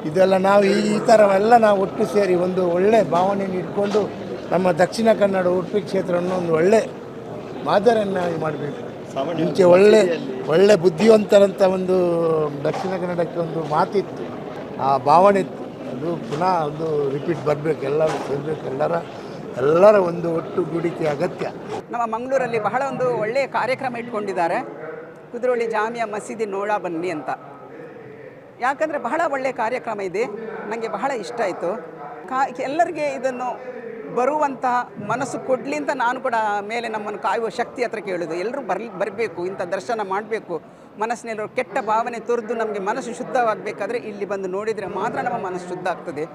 ಇದೆಲ್ಲ ನಾವು ಈ ಈ ಥರವೆಲ್ಲ ನಾವು ಒಟ್ಟು ಸೇರಿ ಒಂದು ಒಳ್ಳೆ ಭಾವನೆಯನ್ನು ಇಟ್ಕೊಂಡು ನಮ್ಮ ದಕ್ಷಿಣ ಕನ್ನಡ ಉಡುಪಿ ಕ್ಷೇತ್ರವನ್ನು ಒಂದು ಒಳ್ಳೆ ಮಾದರಿಯನ್ನಾಗಿ ಮಾಡಬೇಕು. ಮುಂಚೆ ಒಳ್ಳೆ ಒಳ್ಳೆ ಬುದ್ಧಿವಂತರಂತ ಒಂದು ದಕ್ಷಿಣ ಕನ್ನಡಕ್ಕೆ ಒಂದು ಮಾತಿತ್ತು. ಆ ಭಾವನೆ ಇತ್ತು. ಅದು ಪುನಃ ಒಂದು ರಿಪೀಟ್ ಬರಬೇಕು. ಎಲ್ಲರೂ ಸೇರಬೇಕು. ಎಲ್ಲರ ಎಲ್ಲರ ಒಂದು ಒಟ್ಟುಗೂಡಿಕೆ ಅಗತ್ಯ. ನಮ್ಮ ಮಂಗಳೂರಲ್ಲಿ ಬಹಳ ಒಂದು ಒಳ್ಳೆಯ ಕಾರ್ಯಕ್ರಮ ಇಟ್ಕೊಂಡಿದ್ದಾರೆ. ಕುದ್ರೋಳಿ ಜಾಮಿಯಾ ಮಸೀದಿ ನೋಡ ಬನ್ನಿ ಅಂತ. ಯಾಕಂದರೆ ಬಹಳ ಒಳ್ಳೆಯ ಕಾರ್ಯಕ್ರಮ ಇದೆ. ನನಗೆ ಬಹಳ ಇಷ್ಟ ಆಯಿತು. ಕಾ, ಎಲ್ಲರಿಗೆ ಇದನ್ನು ಬರುವಂತಹ ಮನಸ್ಸು ಕೊಡಲಿ ಅಂತ ನಾನು ಕೂಡ ಮೇಲೆ ನಮ್ಮನ್ನು ಕಾಯುವ ಶಕ್ತಿ ಹತ್ರ ಕೇಳೋದು. ಎಲ್ಲರೂ ಬರ್ಲಿ, ಬರಬೇಕು, ಇಂಥ ದರ್ಶನ ಮಾಡಬೇಕು. ಮನಸ್ಸಿನಲ್ಲಿರೋ ಕೆಟ್ಟ ಭಾವನೆ ತೊರೆದು ನಮಗೆ ಮನಸ್ಸು ಶುದ್ಧವಾಗಬೇಕಾದ್ರೆ ಇಲ್ಲಿ ಬಂದು ನೋಡಿದರೆ ಮಾತ್ರ ನಮ್ಮ ಮನಸ್ಸು ಶುದ್ಧ ಆಗ್ತದೆ.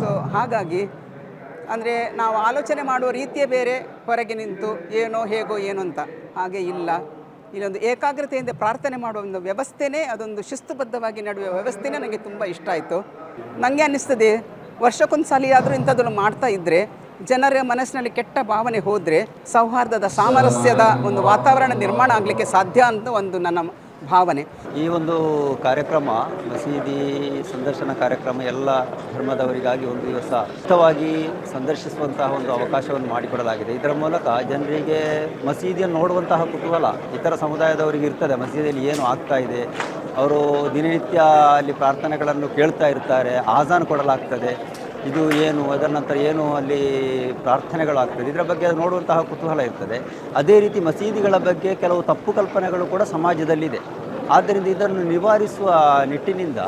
ಸೊ ಹಾಗಾಗಿ ಅಂದರೆ ನಾವು ಆಲೋಚನೆ ಮಾಡುವ ರೀತಿಯೇ ಬೇರೆ, ಹೊರಗೆ ನಿಂತು ಏನೋ ಹೇಗೋ ಏನೋ ಅಂತ. ಹಾಗೆ ಇಲ್ಲ. ಇಲ್ಲೊಂದು ಏಕಾಗ್ರತೆಯಿಂದ ಪ್ರಾರ್ಥನೆ ಮಾಡುವ ಒಂದು ವ್ಯವಸ್ಥೆನೇ ಅದೊಂದು ಶಿಸ್ತುಬದ್ಧವಾಗಿ ನಡೆಯುವ ವ್ಯವಸ್ಥೆನೇ ನನಗೆ ತುಂಬ ಇಷ್ಟ ಆಯಿತು. ನನಗೆ ಅನ್ನಿಸ್ತದೆ, ವರ್ಷಕ್ಕೊಂದು ಸಲ ಆದರೂ ಇಂಥದ್ದನ್ನು ಮಾಡ್ತಾ ಇದ್ದರೆ ಜನರ ಮನಸ್ಸಿನಲ್ಲಿ ಕೆಟ್ಟ ಭಾವನೆ ಹೋದರೆ, ಸೌಹಾರ್ದದ, ಸಾಮರಸ್ಯದ ಒಂದು ವಾತಾವರಣ ನಿರ್ಮಾಣ ಆಗಲಿಕ್ಕೆ ಸಾಧ್ಯ ಅಂತ ಒಂದು ನನ್ನ ಭಾವನೆ. ಈ ಒಂದು ಕಾರ್ಯಕ್ರಮ, ಮಸೀದಿ ಸಂದರ್ಶನ ಕಾರ್ಯಕ್ರಮ ಎಲ್ಲ ಧರ್ಮದವರಿಗಾಗಿ ಒಂದು ದಿವಸ ಮುಕ್ತವಾಗಿ ಸಂದರ್ಶಿಸುವಂತಹ ಒಂದು ಅವಕಾಶವನ್ನು ಮಾಡಿಕೊಡಲಾಗಿದೆ. ಇದರ ಮೂಲಕ ಜನರಿಗೆ ಮಸೀದಿಯನ್ನು ನೋಡುವಂತಹ ಕುತೂಹಲ ಇತರ ಸಮುದಾಯದವರಿಗೆ ಇರ್ತದೆ. ಮಸೀದಿಯಲ್ಲಿ ಏನು ಆಗ್ತಾ ಇದೆ? ಅವರು ದಿನನಿತ್ಯ ಅಲ್ಲಿ ಪ್ರಾರ್ಥನೆಗಳನ್ನು ಕೇಳ್ತಾ ಇರ್ತಾರೆ, ಆಜಾನ್ ಕೊಡಲಾಗ್ತದೆ. ಇದು ಏನು, ಅದರ ನಂತರ ಏನು ಅಲ್ಲಿ ಪ್ರಾರ್ಥನೆಗಳಾಗ್ತದೆ ಇದರ ಬಗ್ಗೆ ನೋಡುವಂತಹ ಕುತೂಹಲ ಇರ್ತದೆ. ಅದೇ ರೀತಿ ಮಸೀದಿಗಳ ಬಗ್ಗೆ ಕೆಲವು ತಪ್ಪು ಕಲ್ಪನೆಗಳು ಕೂಡ ಸಮಾಜದಲ್ಲಿದೆ. ಆದ್ದರಿಂದ ಇದನ್ನು ನಿವಾರಿಸುವ ನಿಟ್ಟಿನಿಂದ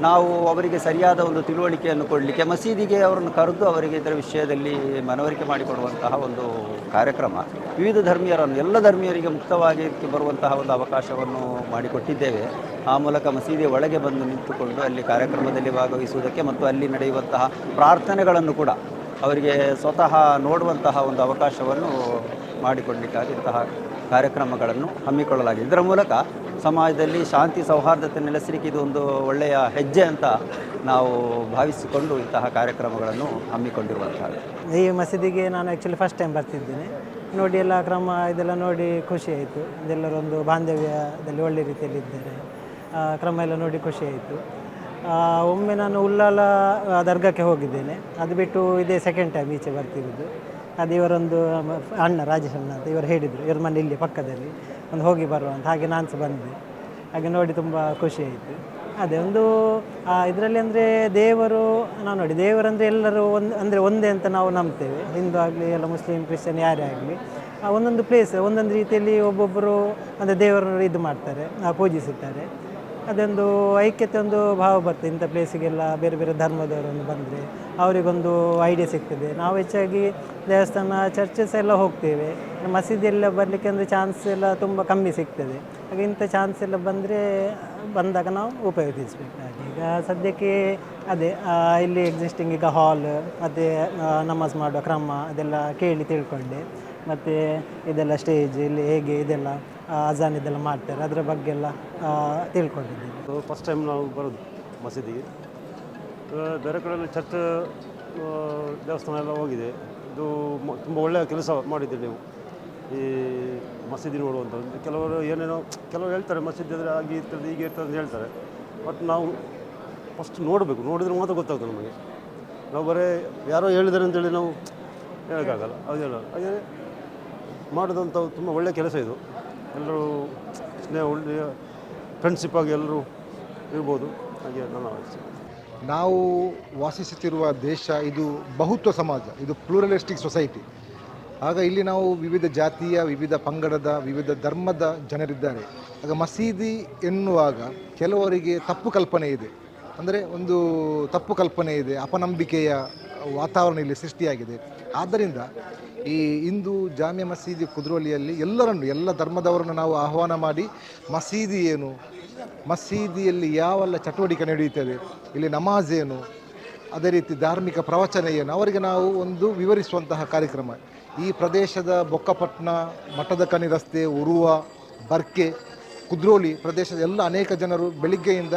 ನಾವು ಅವರಿಗೆ ಸರಿಯಾದ ಒಂದು ತಿಳುವಳಿಕೆಯನ್ನು ಕೊಡಲಿಕ್ಕೆ, ಮಸೀದಿಗೆ ಅವರನ್ನು ಕರೆದು ಅವರಿಗೆ ಇದರ ವಿಷಯದಲ್ಲಿ ಮನವರಿಕೆ ಮಾಡಿಕೊಡುವಂತಹ ಒಂದು ಕಾರ್ಯಕ್ರಮ, ವಿವಿಧ ಧರ್ಮೀಯರನ್ನು, ಎಲ್ಲ ಧರ್ಮೀಯರಿಗೆ ಮುಕ್ತವಾಗಿ ಬರುವಂತಹ ಒಂದು ಅವಕಾಶವನ್ನು ಮಾಡಿಕೊಟ್ಟಿದ್ದೇವೆ. ಆ ಮೂಲಕ ಮಸೀದಿಯ ಒಳಗೆ ಬಂದು ನಿಂತುಕೊಂಡು ಅಲ್ಲಿ ಕಾರ್ಯಕ್ರಮದಲ್ಲಿ ಭಾಗವಹಿಸುವುದಕ್ಕೆ ಮತ್ತು ಅಲ್ಲಿ ನಡೆಯುವಂತಹ ಪ್ರಾರ್ಥನೆಗಳನ್ನು ಕೂಡ ಅವರಿಗೆ ಸ್ವತಃ ನೋಡುವಂತಹ ಒಂದು ಅವಕಾಶವನ್ನು ಮಾಡಿಕೊಡಲಿಕ್ಕಾಗಿ ಇಂತಹ ಕಾರ್ಯಕ್ರಮಗಳನ್ನು ಹಮ್ಮಿಕೊಳ್ಳಲಾಗಿದೆ. ಇದರ ಮೂಲಕ ಸಮಾಜದಲ್ಲಿ ಶಾಂತಿ, ಸೌಹಾರ್ದತೆ ನೆಲೆಸಲಿಕ್ಕೆ ಇದು ಒಂದು ಒಳ್ಳೆಯ ಹೆಜ್ಜೆ ಅಂತ ನಾವು ಭಾವಿಸಿಕೊಂಡು ಇಂತಹ ಕಾರ್ಯಕ್ರಮಗಳನ್ನು ಹಮ್ಮಿಕೊಂಡಿರುವಂಥದ್ದು. ಈ ಮಸೀದಿಗೆ ನಾನು ಆ್ಯಕ್ಚುಲಿ ಫಸ್ಟ್ ಟೈಮ್ ಬರ್ತಿದ್ದೇನೆ. ನೋಡಿ ಎಲ್ಲ ಕ್ರಮ, ಇದೆಲ್ಲ ನೋಡಿ ಖುಷಿ ಆಯಿತು. ಇದೆಲ್ಲರೊಂದು ಬಾಂಧವ್ಯದಲ್ಲಿ ಒಳ್ಳೆ ರೀತಿಯಲ್ಲಿ ಇದ್ದಾರೆ. ಕ್ರಮ ಎಲ್ಲ ನೋಡಿ ಖುಷಿ ಆಯಿತು. ಒಮ್ಮೆ ನಾನು ಉಲ್ಲಾಲ ದರ್ಗಾಕ್ಕೆ ಹೋಗಿದ್ದೇನೆ. ಅದು ಬಿಟ್ಟು ಇದೇ ಸೆಕೆಂಡ್ ಟೈಮ್ ಈಚೆ ಬರ್ತಿರೋದು. ಅದು ಇವರೊಂದು ಅಣ್ಣ, ರಾಜೇಶ್ ಅಣ್ಣ ಅಂತ ಇವರು ಹೇಳಿದರು, ಇವ್ರ ಮನೆ ಇಲ್ಲಿ ಪಕ್ಕದಲ್ಲಿ, ಒಂದು ಹೋಗಿ ಬರುವ ಅಂತ. ಹಾಗೆ ನಾನು ಸಹ ಬಂದೆ. ಹಾಗೆ ನೋಡಿ ತುಂಬ ಖುಷಿ ಆಯಿತು. ಅದೇ ಒಂದು ಇದರಲ್ಲಿ ಅಂದರೆ ದೇವರು ನಾವು ನೋಡಿ ದೇವರಂದರೆ ಎಲ್ಲರೂ ಒಂದು, ಅಂದರೆ ಒಂದೇ ಅಂತ ನಾವು ನಂಬ್ತೇವೆ. ಹಿಂದೂ ಆಗಲಿ, ಎಲ್ಲ ಮುಸ್ಲಿಂ, ಕ್ರಿಶ್ಚಿಯನ್, ಯಾರೇ ಆಗಲಿ. ಒಂದೊಂದು ಪ್ಲೇಸ್ ಒಂದೊಂದು ರೀತಿಯಲ್ಲಿ ಒಬ್ಬೊಬ್ಬರು, ಅಂದರೆ ದೇವರನ್ನು ಇದು ಮಾಡ್ತಾರೆ ಪೂಜಿಸುತ್ತಾರೆ. ಅದೊಂದು ಐಕ್ಯತೆ, ಒಂದು ಭಾವ ಬರ್ತದೆ ಇಂಥ ಪ್ಲೇಸಿಗೆಲ್ಲ ಬೇರೆ ಬೇರೆ ಧರ್ಮದವರನ್ನು ಬಂದರೆ. ಅವರಿಗೊಂದು ಐಡಿಯಾ ಸಿಗ್ತದೆ. ನಾವು ಹೆಚ್ಚಾಗಿ ದೇವಸ್ಥಾನ ಚರ್ಚಸ್ ಎಲ್ಲ ಹೋಗ್ತೇವೆ. ಮಸೀದಿಯೆಲ್ಲ ಬರಲಿಕ್ಕೆ ಅಂದರೆ ಚಾನ್ಸ್ ಎಲ್ಲ ತುಂಬ ಕಮ್ಮಿ ಸಿಗ್ತದೆ. ಹಾಗೆ ಇಂಥ ಚಾನ್ಸ್ ಎಲ್ಲ ಬಂದರೆ ಬಂದಾಗ ನಾವು ಉಪಯೋಗಿಸಬೇಕು. ಈಗ ಸದ್ಯಕ್ಕೆ ಅದೇ ಇಲ್ಲಿ ಎಕ್ಸಿಸ್ಟಿಂಗ್ ಈಗ ಹಾಲ್ ಮತ್ತು ನಮಾಜ್ ಮಾಡುವ ಕ್ರಮ ಅದೆಲ್ಲ ಕೇಳಿ ತಿಳ್ಕೊಂಡೆ. ಮತ್ತು ಇದೆಲ್ಲ ಸ್ಟೇಜ್ ಇಲ್ಲಿ ಹೇಗೆ ಇದೆಲ್ಲ ಅಜಾನ್ ಇದೆಲ್ಲ ಮಾಡ್ತಾರೆ. ಅದರ ಬಗ್ಗೆ ಎಲ್ಲ ತಿಳ್ಕೊಂಡಿದ್ದೀವಿ ಫಸ್ಟ್ ಟೈಮ್ ನಾವು ಬರೋದು ಮಸೀದಿಗೆ. ಬೇರೆ ಚರ್ಚ್ ದೇವಸ್ಥಾನ ಎಲ್ಲ ಹೋಗಿದೆ. ಇದು ತುಂಬ ಒಳ್ಳೆಯ ಕೆಲಸ ಮಾಡಿದ್ದೀರಿ ನೀವು. ಈ ಮಸೀದಿ ನೋಡುವಂಥದ್ದು ಕೆಲವರು ಏನೇನೋ, ಕೆಲವರು ಹೇಳ್ತಾರೆ, ಮಸೀದಿ ಅಂದರೆ ಹಾಗೆ ಇರ್ತದೆ, ಹೀಗೆ ಇರ್ತದೆ ಅಂತ ಹೇಳ್ತಾರೆ. ಬಟ್ ನಾವು ಫಸ್ಟ್ ನೋಡಬೇಕು. ನೋಡಿದ್ರೆ ಮಾತ್ರ ಗೊತ್ತಾಗ್ತದೆ ನಮಗೆ. ನಾವು ಬರೀ ಯಾರೋ ಹೇಳಿದ್ದಾರೆ ಅಂತೇಳಿ ನಾವು ಹೇಳೋಕ್ಕಾಗಲ್ಲ. ಅದು ಹೇಳೋಲ್ಲ ಹಾಗೆ ಮಾಡೋದಂಥ ತುಂಬ ಒಳ್ಳೆಯ ಕೆಲಸ ಇದು. ಎಲ್ಲರೂ ಸ್ನೇಹ, ಒಳ್ಳೆಯ ಫ್ರೆಂಡ್ಶಿಪ್ಪಾಗಿ ಎಲ್ಲರೂ ಇರ್ಬೋದು. ಹಾಗೆ ನನ್ನ ನಾವು ವಾಸಿಸುತ್ತಿರುವ ದೇಶ ಇದು ಬಹುತ್ವ ಸಮಾಜ, ಇದು ಪ್ಲೂರಲಿಸ್ಟಿಕ್ ಸೊಸೈಟಿ. ಆಗ ಇಲ್ಲಿ ನಾವು ವಿವಿಧ ಜಾತಿಯ, ವಿವಿಧ ಪಂಗಡದ, ವಿವಿಧ ಧರ್ಮದ ಜನರಿದ್ದಾರೆ. ಆಗ ಮಸೀದಿ ಎನ್ನುವಾಗ ಕೆಲವರಿಗೆ ತಪ್ಪು ಕಲ್ಪನೆ ಇದೆ. ಅಂದರೆ ಒಂದು ತಪ್ಪು ಕಲ್ಪನೆ ಇದೆ, ಅಪನಂಬಿಕೆಯ ವಾತಾವರಣ ಇಲ್ಲಿ ಸೃಷ್ಟಿಯಾಗಿದೆ. ಆದ್ದರಿಂದ ಈ ಇಂದು ಜಾಮಿಯಾ ಮಸೀದಿ ಕುದ್ರೋಲಿಯಲ್ಲಿ ಎಲ್ಲರನ್ನು, ಎಲ್ಲ ಧರ್ಮದವರನ್ನು ನಾವು ಆಹ್ವಾನ ಮಾಡಿ ಮಸೀದಿ ಏನು ಮಸೀದಿಯಲ್ಲಿ ಯಾವೆಲ್ಲ ಚಟುವಟಿಕೆ ನಡೆಯುತ್ತದೆ? ಇಲ್ಲಿ ನಮಾಜ್ ಏನು? ಅದೇ ರೀತಿ ಧಾರ್ಮಿಕ ಪ್ರವಚನ ಏನು? ಅವರಿಗೆ ನಾವು ಒಂದು ವಿವರಿಸುವಂತಹ ಕಾರ್ಯಕ್ರಮ. ಈ ಪ್ರದೇಶದ ಬೊಕ್ಕಪಟ್ನ ಮಠದ ಕಣಿ ರಸ್ತೆ ಉರುವ, ಬರ್ಕೆ ಕುದ್ರೋಲಿ ಪ್ರದೇಶದ ಎಲ್ಲ ಅನೇಕ ಜನರು ಬೆಳಿಗ್ಗೆಯಿಂದ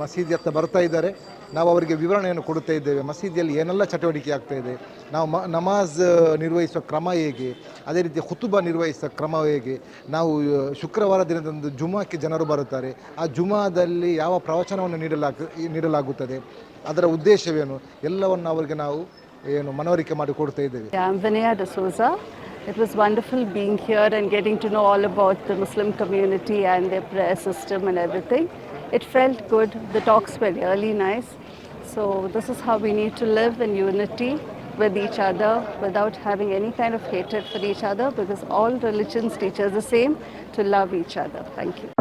ಮಸೀದಿಯತ್ತ ಬರ್ತಾ ಇದ್ದಾರೆ. ನಾವು ಅವರಿಗೆ ವಿವರಣೆಯನ್ನು ಕೊಡುತ್ತಾ ಇದ್ದೇವೆ. ಮಸೀದಿಯಲ್ಲಿ ಏನೆಲ್ಲ ಚಟುವಟಿಕೆ ಆಗ್ತಾ ಇದೆ? ನಾವು ಮ, ನಮಾಜ್ ನಿರ್ವಹಿಸುವ ಕ್ರಮ ಹೇಗೆ? ಅದೇ ರೀತಿ ಹುತುಬ ನಿರ್ವಹಿಸುವ ಕ್ರಮ ಹೇಗೆ? ನಾವು ಶುಕ್ರವಾರ ದಿನದಂದು ಜುಮಾಕ್ಕೆ ಜನರು ಬರುತ್ತಾರೆ. ಆ ಜುಮಾದಲ್ಲಿ ಯಾವ ಪ್ರವಚನವನ್ನು ನೀಡಲಾಗ, ನೀಡಲಾಗುತ್ತದೆ? ಅದರ ಉದ್ದೇಶವೇನು? ಎಲ್ಲವನ್ನು ಅವರಿಗೆ ನಾವು, ಏನು, ಮನವರಿಕೆ ಮಾಡಿ ಕೊಡ್ತಾ ಇದ್ದೇವೆ. It was wonderful being here and getting to know all about the Muslim community and their prayer system and everything. It felt good. The talks were really nice. So, this is how we need to live in unity with each other without having any kind of hatred for each other because all religions teach us the same to love each other. Thank you.